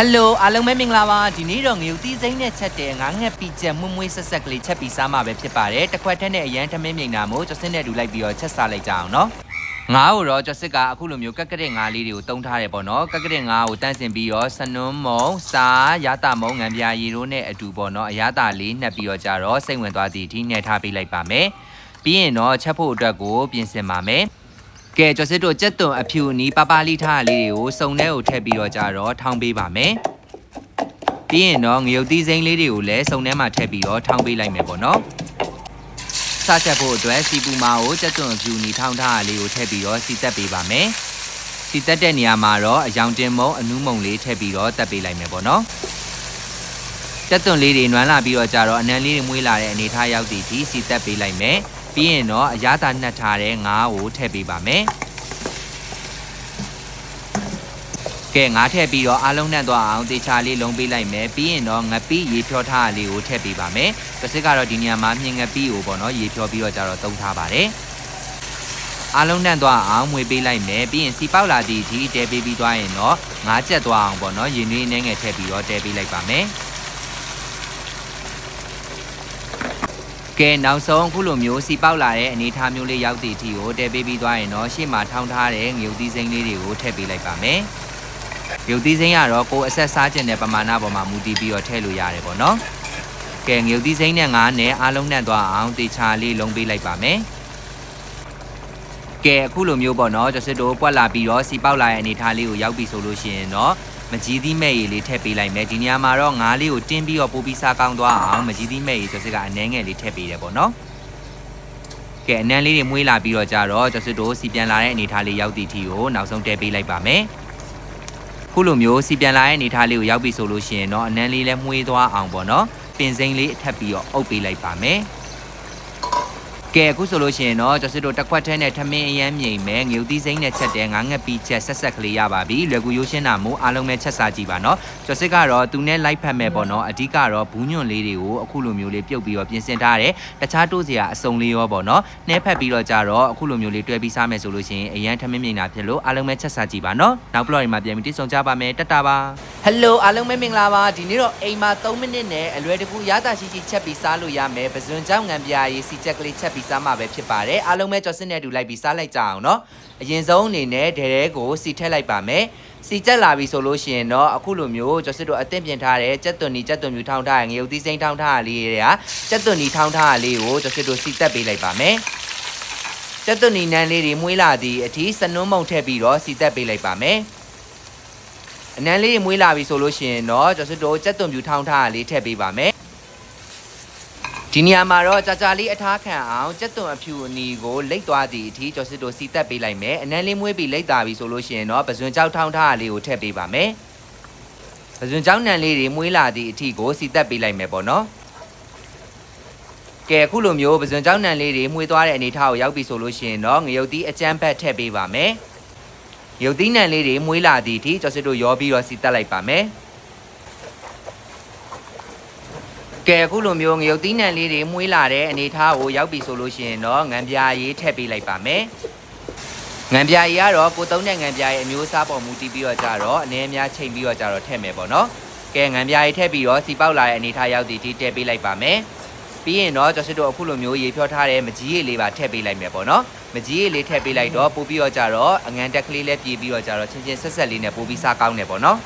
ဟယ်လိုအားလုံးပဲမင်္ဂလာပါဒီနေ့တော့ငရုတ်သီးစိမ့်နဲ့ချက်တယ်ငါးငှက်ပီချက်မွှမွှဆက်ဆက်ကလေးချက်ပြီးစားမှာပဲဖြစ်ပါတယ်တစ်ခွက်ထက်နဲ့အရန်ထမင်းမြိန်နာမို့ကျော်စစ်နဲ့တူလိုက်ပြီးတော့ချက်စားလိုက်ကြအောင်နော်ငါးကိုတော့ကျော်စစ်ကအခုလိုမျိုးကက်ကရက်ငါးလေးတွေကိုတုံးထားတယ်ပေါ့နော်ကက်ကရက်ငါးကိုတန့်စင်ပြီးတော့စနွန်းမုံစားရတာမုံငံပြာရည်တို့နဲ့အတူပေါ့နော်အရတာလေးနှက်ပြီးတော့ကြတော့စိတ်ဝင်သွားသည်ဒီနဲ့ထားပေးလိုက်ပါမယ်ပြီးရင်တော့ချက်ဖို့အတွက်ကိုပြင်ဆင်ပါမယ် ကဲကျော်စစ်တို့ကြက်သွန်အဖြူနီးပပလိထားလေးတွေကိုစုံထဲကိုထည့်ပြီးတော့ကြတော့ထောင်းပေးပါမယ်ပြီးရင်တော့ငရုတ်သီးစိမ်းလေးတွေကိုလည်းစုံထဲမှာထည့်ပြီးတော့ထောင်းပေးလိုက်မယ်ပေါ့နော်စချက်ဖို့အတွက်စီပူမာကိုကြက်သွန်အဖြူနီးထောင်းထားတာလေးကိုထည့်ပြီးတော့စီတက်ပေးပါမယ်စီတက်တဲ့နေရာမှာတော့အယောင်တင်မုံအနူးမုံလေးထည့်ပြီးတော့တက်ပေးလိုက်မယ်ပေါ့နော်ကြက်သွန်လေးတွေနွမ်းလာပြီးတော့ကြတော့အနံလေးတွေမွေးလာတဲ့အနေထားရောက်သည့်အထိစီတက်ပေးလိုက်မယ် ပြီးရင်တော့အရသာနှက်ထားတဲ့ငါးကိုထည့်ပေးပါမယ်ကဲငါးထည့်ပြီးတော့အားလုံးနဲ့သွားအောင်တေချာလေးလုံးပေးလိုက်မယ်ပြီးရင်တော့ငပိရေဖြောထားတာလေးကိုထည့်ပေးပါမယ်တစ်စစ်ကတော့ဒီနေရာမှာမြင်ငပိကိုပေါ့နော်ရေဖြောပြီးတော့ကြတော့သုံးထားပါတယ်အားလုံးနဲ့သွားအောင်မွေပေးလိုက်မယ်ပြီးရင်စီပေါက်လာသည့်အထိတဲပေးပြီးသွားရင်တော့ငါးချက်သွားအောင်ပေါ့နော်ရင်နွေးနှဲငယ်ထည့်ပြီးတော့တဲပေးလိုက်ပါမယ် ကဲနောက်ဆုံးအခုလိုမျိုးစီပေါက်လာတဲ့အနေအထားမျိုးလေးရောက်သည့်အထိကိုတဲပေးပြီးသွားရင်တော့ရှေ့မှာထောင်းထားတဲ့ငရုတ်သီးစိမ်းလေးတွေကိုထည့်ပေးလိုက်ပါမယ်ငရုတ်သီးစိမ်းကတော့ကိုယ်အဆက်စားကျင်တဲ့ပမာဏပေါ်မှာမူတည်ပြီးတော့ထည့်လို့ရတယ်ပေါ့နော်ကဲငရုတ်သီးစိမ်းနဲ့ငါးနဲ့အားလုံးနဲ့သွားအောင်တေချာလေးလုံးပေးလိုက်ပါမယ်ကဲအခုလိုမျိုးပေါ့နော်ကျစစ်တို့ပွက်လာပြီးတော့စီပေါက်လာတဲ့အနေအထားလေးကိုရောက်ပြီဆိုလို့ရှိရင်တော့ မကြီးသီးမဲ့ရည်လေးထည့်ပေးလိုက်မယ်ဒီနေရာမှာတော့ငါးလေးကိုတင်းပြီးတော့ပိုးပြီးစားကောင်းသွားအောင်မကြီးသီးမဲ့ရည်ကျစစ်ကအနှဲငယ်လေးထည့်ပေးတယ်ပေါ့နော်ကဲအနမ်းလေးတွေမွေးလာပြီးတော့ကြတော့ကျစစ်တို့စီပြန်လာတဲ့အနေအထားလေးရောက်သည့်အထိကိုနောက်ဆုံးတဲပေးလိုက်ပါမယ်ခုလိုမျိုးစီပြန်လာတဲ့အနေအထားလေးကိုရောက်ပြီဆိုလို့ရှိရင်တော့အနမ်းလေးလည်းမှုေးသွားအောင်ပေါ့နော်ပင်စိမ့်လေးအထပ်ပြီးတော့အုပ်ပေးလိုက်ပါမယ် ကဲအခုဆိုလို့ရှိရင်တော့ကျော်စစ်တို့တစ်ခွက်ထဲနဲ့ထမင်းအရမ်းမြိန်မဲ့ငရုတ်သီးစိမ့်နဲ့ချက်တဲ့ငါးငက်ပီချက်ဆက်ဆက်ကလေးရပါပြီလွယ်ကူရိုးရှင်းတာမို့အားလုံးပဲချက်စားကြည့်ပါနော်ကျော်စစ်ကတော့သူနဲ့လိုက်ဖက်မဲ့ပေါ့နော်အဓိကတော့ဘူးညွန့်လေးတွေကိုအခုလိုမျိုးလေးပြုတ်ပြီးတော့ပြင်ဆင်ထားတယ်တခြားတိုးစရာအစုံလေးရောပေါ့နော်နှဲဖက်ပြီးတော့ကြတော့အခုလိုမျိုးလေးတွဲပြီးစားမယ်ဆိုလို့ရှိရင်အရန်ထမင်းမြိန်တာဖြစ်လို့အားလုံးပဲချက်စားကြည့်ပါနော်နောက်ဘလော့တွေမှာပြန်ပြီးတိစုံကြပါမယ်တတ်တာပါဟယ်လိုအားလုံးပဲမင်္ဂလာပါဒီနေ့တော့အိမ်မှာ3မိနစ်နဲ့အလွယ်တကူရတာရှိရှိချက်ပြီးစားလို့ရမယ်ပဇွန်ကြောင့်ငံပြားရေးစီချက်ကလေးချက်ပြီးစားမှာပဲဖြစ်ပါတယ်အားလုံးပဲကြော်စစ်နဲ့အတူလိုက်ပြီးစားလိုက်ကြအောင်နော်အရင်ဆုံးအနေနဲ့ဒဲတဲကိုစီထက်လိုက်ပါမယ်စီကြက်လာပြီဆိုလို့ရှိရင်တော့အခုလိုမျိုးကျော်စစ်တို့အသင့်ပြင်ထားတဲ့ကြက်သွန်နီကြက်သွန်မြူထောင်းထားရငရုတ်သီးစိမ်းထောင်းထားရလေးတွေကကြက်သွန်နီထောင်းထားရလေးကိုကျော်စစ်တို့စီတက်ပေးလိုက်ပါမယ်ကြက်သွန်နီနန်းလေးတွေမွေးလာသည့်အထိစနွန်းမုံထည့်ပြီးတော့စီတက်ပေးလိုက်ပါမယ်အနန်းလေးတွေမွေးလာပြီဆိုလို့ရှိရင်တော့ကျော်စစ်တို့ကြက်သွန်မြူထောင်းထားရလေးထည့်ပေးပါမယ် ဒီနေရာမှာတော့ကြာကြာလေးအထားခံအောင်ကြက်သွန်အဖြူအနီကိုလိတ်သွားသည့်အထိကျော်စစ်တို့စီတက်ပေးလိုက်မယ်အနန်းလေးမွေးပြီးလိတ်သွားပြီဆိုလို့ရှိရင်တော့ပဇွန်ကြောက်ထောင်းထားတာလေးကိုထည့်ပေးပါမယ်ပဇွန်ကြောက်နံလေးတွေမွေးလာသည့်အထိကိုစီတက်ပေးလိုက်မယ်ပေါ့နော်ကဲအခုလိုမျိုးပဇွန်ကြောက်နံလေးတွေမှွေသွားတဲ့အနေထားကိုရောက်ပြီဆိုလို့ရှိရင်တော့ငရုတ်သီးအကျန်းဖက်ထည့်ပေးပါမယ်ရုပ်သီးနံလေးတွေမွေးလာသည့်အထိကျော်စစ်တို့ရောပြီးတော့စီတက်လိုက်ပါမယ် ကဲအခုလိုမျိုးငရုတ်သီးနံလေးတွေမွေးလာတဲ့အနေထားကိုရောက်ပြီဆိုလို့ရှိရင်တော့ငံပြာရေးထည့်ပေးလိုက်ပါမယ်ငံပြာရီကတော့ကိုသုံးတဲ့ငံပြာရီအမျိုးအစားပေါ်မူတည်ပြီးတော့ကြတော့အနေအများချိန်ပြီးတော့ကြတော့ထည့်မယ်ပေါ့နော်ကဲငံပြာရီထည့်ပြီးတော့စီပေါက်လာတဲ့အနေထားရောက်သည့်ဒီထည့်ပေးလိုက်ပါမယ်ပြီးရင်တော့ကျွန်တော်တို့အခုလိုမျိုးရေဖြောထားတဲ့မကြီးရည်လေးပါထည့်ပေးလိုက်မယ်ပေါ့နော်မကြီးရည်လေးထည့်ပေးလိုက်တော့ပို့ပြီးတော့ကြတော့အငန်တက်ကလေးလည်းပြေးပြီးတော့ကြတော့ချင်းချင်းဆက်ဆက်လေးနဲ့ပို့ပြီးစားကောင်းတယ်ပေါ့နော်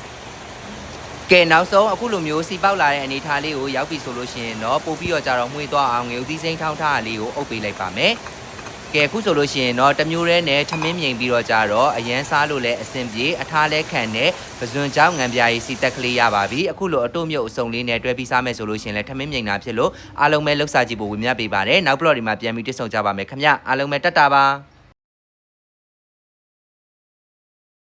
ကဲနောက်ဆုံးအခုလိုမျိုးစီပေါက်လာတဲ့အနေထားလေးကိုရောက်ပြီဆိုလို့ရှိရင်တော့ပို့ပြီးတော့ကြတော့မှွေးသွားအောင်ငယ်ဦးသီးစိမ်းထောင်းထားတာလေးကိုအုပ်ပေးလိုက်ပါမယ်ကဲအခုဆိုလို့ရှိရင်တော့တမျိုးရဲနဲ့ထမင်းမြိန်ပြီးတော့ကြတော့အရန်စားလို့လည်းအဆင်ပြေအထားလဲခံတဲ့ပဇွန်ကြောင်းငံပြားကြီးစီတက်ကလေးရပါပြီအခုလိုအတုမြုပ်အစုံလေးနဲ့တွဲပြီးစားမယ်ဆိုလို့ရှိရင်လည်းထမင်းမြိန်တာဖြစ်လို့အားလုံးပဲလှုပ်ရှားကြည့်ဖို့ဝင်မြပေးပါတယ်နောက်ဘလော့ဒီမှာပြန်ပြီးတိစုံကြပါမယ်ခင်ဗျအားလုံးပဲတက်တာပါ